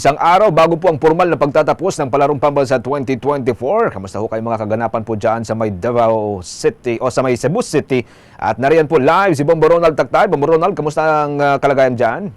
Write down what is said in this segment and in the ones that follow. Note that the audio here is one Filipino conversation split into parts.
Isang araw bago po ang formal na pagtatapos ng Palarong Pambansa 2024. Kamusta ho kayo mga kaganapan po dyan sa may Davao City o sa may Cebu City. At nariyan po live si Bombo Ronald Taktay. Bombo Ronald, kamusta ang uh, kalagayan dyan?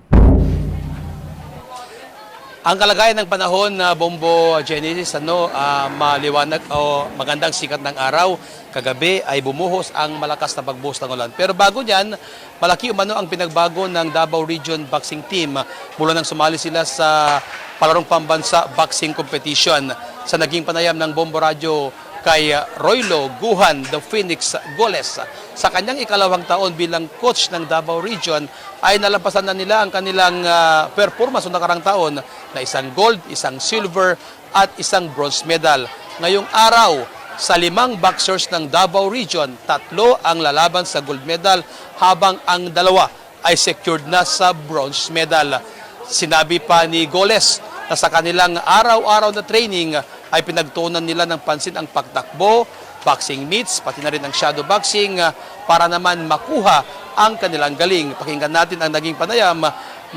Ang kalagayan ng panahon na Bombo Genesis, ano, ah, maliwanag o magandang sikat ng araw. Kagabi ay bumuhos ang malakas na pagbuhos ng ulan. Pero bago niyan, malaki umano ang pinagbago ng Davao Region Boxing Team mula nang sumali sila sa Palarong Pambansa Boxing Competition sa naging panayam ng Bombo Radio kay Roylo Guhan, the Phoenix Goles. Sa kanyang ikalawang taon bilang coach ng Davao Region ay nalampasan na nila ang kanilang ah, performance noong nakarang taon na isang gold, isang silver at isang bronze medal. Ngayong araw, sa limang boxers ng Davao Region, tatlo ang lalaban sa gold medal habang ang dalawa ay secured na sa bronze medal. Sinabi pa ni Goles na sa kanilang araw-araw na training ay pinagtuunan nila ng pansin ang pagtakbo, boxing meets, pati na rin ang shadow boxing ah, para naman makuha ang kanilang galing. Pakinggan natin ang naging panayam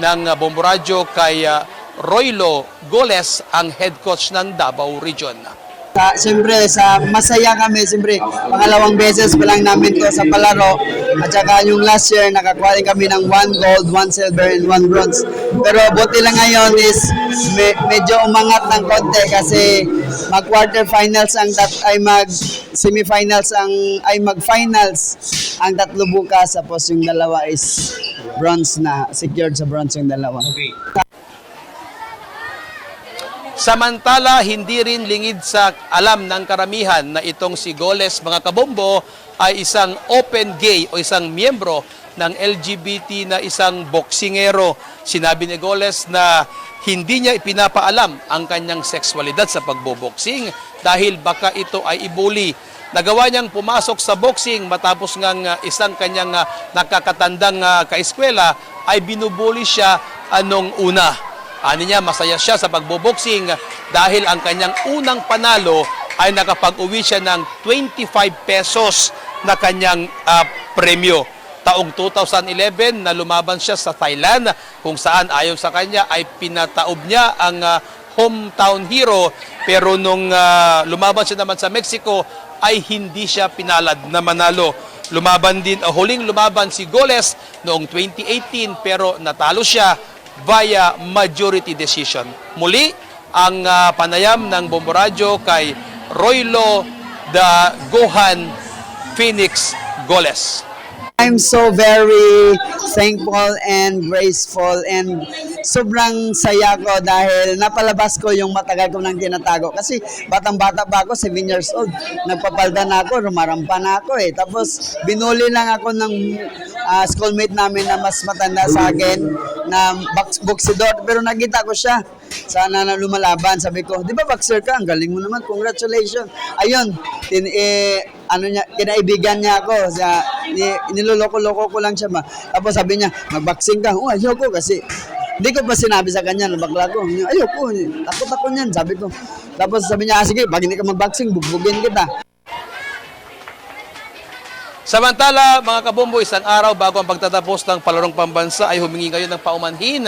ng ah, Bombo Radio kay ah, Roylo Goles, ang head coach ng Davao Region. Sa, siyempre, sa masaya kami, siyempre, pangalawang beses pa lang namin to sa palaro. At saka yung last year, nakakuha kami ng one gold, one silver, and one bronze. Pero buti lang ngayon is me, medyo umangat ng konti kasi mag quarterfinals ang tat ay mag semifinals ang ay mag finals ang tatlo bukas tapos yung dalawa is bronze na secured sa bronze yung dalawa. Samantala, hindi rin lingid sa alam ng karamihan na itong si Goles mga kabombo ay isang open gay o isang miyembro ng LGBT na isang boksingero. Sinabi ni Goles na hindi niya ipinapaalam ang kanyang sexualidad sa pagboboksing dahil baka ito ay ibuli. Nagawa niyang pumasok sa boxing matapos ngang uh, isang kanyang uh, nakakatandang uh, kaeskwela ay binubuli siya anong una. Ani niya, masaya siya sa pagboboxing dahil ang kanyang unang panalo ay nakapag-uwi siya ng 25 pesos na kanyang ah, premyo. Taong 2011 na lumaban siya sa Thailand kung saan ayon sa kanya ay pinataob niya ang ah, hometown hero pero nung ah, lumaban siya naman sa Mexico ay hindi siya pinalad na manalo. Lumaban din, o huling lumaban si Goles noong 2018 pero natalo siya via majority decision. Muli, ang ah, panayam ng Bombo Radio kay Roylo the Gohan Phoenix Goles. I'm so very thankful and graceful and sobrang saya ko dahil napalabas ko yung matagal ko nang tinatago. Kasi batang-bata pa ako, 7 years old. Nagpapalda na ako, rumarampa na ako eh. Tapos binuli lang ako ng ah, schoolmate namin na mas matanda sa akin na box boxidor. Pero nakita ko siya. Sana na lumalaban. Sabi ko, di ba boxer ka? Ang galing mo naman. Congratulations. Ayun, tin, eh, ano niya, kinaibigan niya ako. Sa, ni, niloloko-loko ko lang siya ba. Tapos sabi niya, mag-boxing ka. Oh, ayoko kasi hindi ko pa sinabi sa kanya na bakla ko. Ayoko, takot ako niyan, sabi ko. Tapos sabi niya, ah, sige, pag hindi ka mag-boxing, bugbugin kita. Samantala, mga kabombo, isang araw bago ang pagtatapos ng palarong pambansa ay humingi ngayon ng paumanhin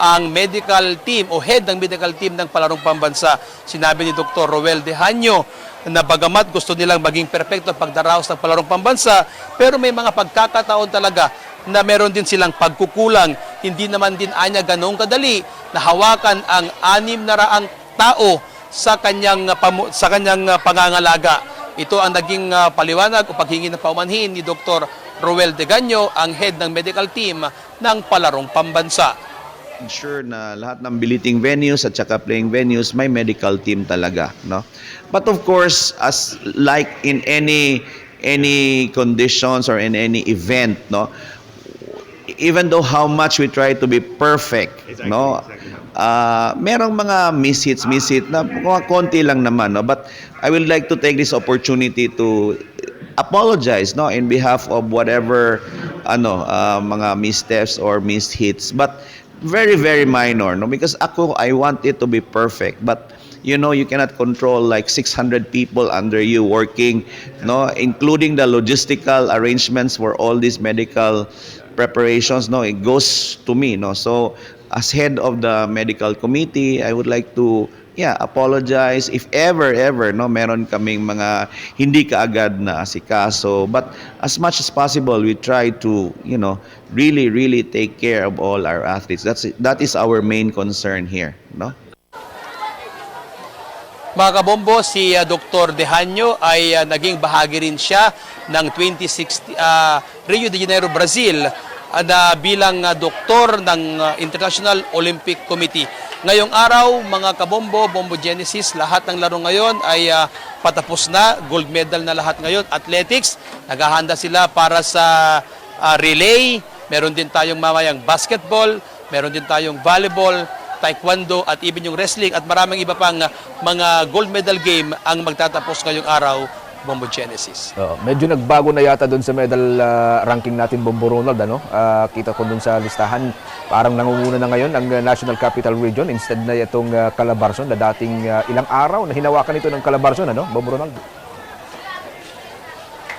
ang medical team o head ng medical team ng palarong pambansa. Sinabi ni Dr. Roel De Hanyo na bagamat gusto nilang maging perpekto pagdaraos ng palarong pambansa, pero may mga pagkakataon talaga na meron din silang pagkukulang. Hindi naman din anya ganong kadali na hawakan ang anim na raang tao sa kanyang sa kanyang pangangalaga. Ito ang naging uh, paliwanag o paghingi ng paumanhin ni Dr. Roel De Ganyo, ang head ng medical team ng Palarong Pambansa. ensure na lahat ng billeting venues at saka playing venues may medical team talaga no but of course as like in any any conditions or in any event no even though how much we try to be perfect no ah merong mga mishits mishit na mga konti lang naman no? But I would like to take this opportunity to apologize no in behalf of whatever ano ah, mga missteps or mishits but very very minor no? Because ako I want it to be perfect. But you know you cannot control like 600 people under you working no? Including the logistical arrangements for all these medical preparations no? It goes to me no? So as head of the medical committee, I would like to yeah, apologize if ever ever no meron kaming mga hindi kaagad na asikaso. But as much as possible we try to you know really really take care of all our athletes. That's that is our main concern here no? Mga kabombo, si uh, Dr. Dehanyo ay uh, naging bahagi rin siya ng 2060 uh, Rio de Janeiro, Brazil uh, bilang uh, doktor ng uh, International Olympic Committee. Ngayong araw, mga kabombo, Bombo Genesis, lahat ng laro ngayon ay uh, patapos na. Gold medal na lahat ngayon. Athletics, naghahanda sila para sa uh, relay. Meron din tayong mamayang basketball, meron din tayong volleyball, taekwondo at even yung wrestling at maraming iba pang mga gold medal game ang magtatapos ngayong araw, Bombo Genesis. Oo, medyo nagbago na yata doon sa medal ah, ranking natin, Bombo Ronald. Ano? Ah, kita ko doon sa listahan, parang nangunguna na ngayon ang ah, National Capital Region instead na itong ah, Calabarzon na dating ah, ilang araw na hinawakan ito ng Calabarzon. Ano? Bombo Ronald?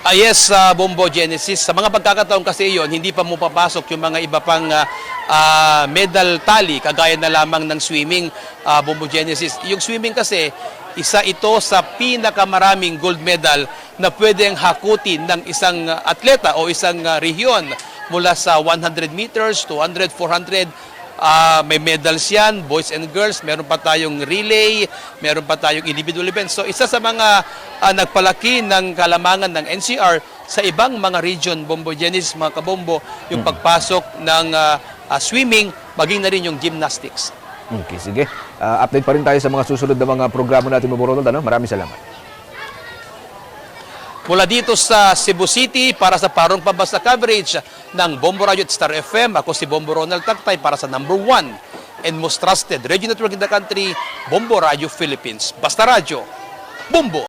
Ah, yes, sa Bombo Genesis. Sa mga pagkakataon kasi iyon, hindi pa mo papasok yung mga iba pang ah, ah, medal tally, kagaya na lamang ng swimming, ah, Bombo Genesis. Yung swimming kasi, isa ito sa pinakamaraming gold medal na pwedeng hakutin ng isang atleta o isang ah, rehiyon mula sa 100 meters, 200, 400, Ah, may medals yan, boys and girls, meron pa tayong relay, meron pa tayong individual events. So isa sa mga ah, nagpalaki ng kalamangan ng NCR sa ibang mga region, Bombo Genesis, mga kabombo, yung pagpasok ng ah, ah, swimming, maging na rin yung gymnastics. Okay, sige. Ah, update pa rin tayo sa mga susunod na mga programa natin, Bombo Ronald. Ano? Maraming salamat. Mula dito sa Cebu City para sa parong pambasta coverage ng Bombo Radio at Star FM, ako si Bombo Ronald Tagtay para sa number one and most trusted radio network in the country, Bombo Radio Philippines. Basta Radio, Bombo!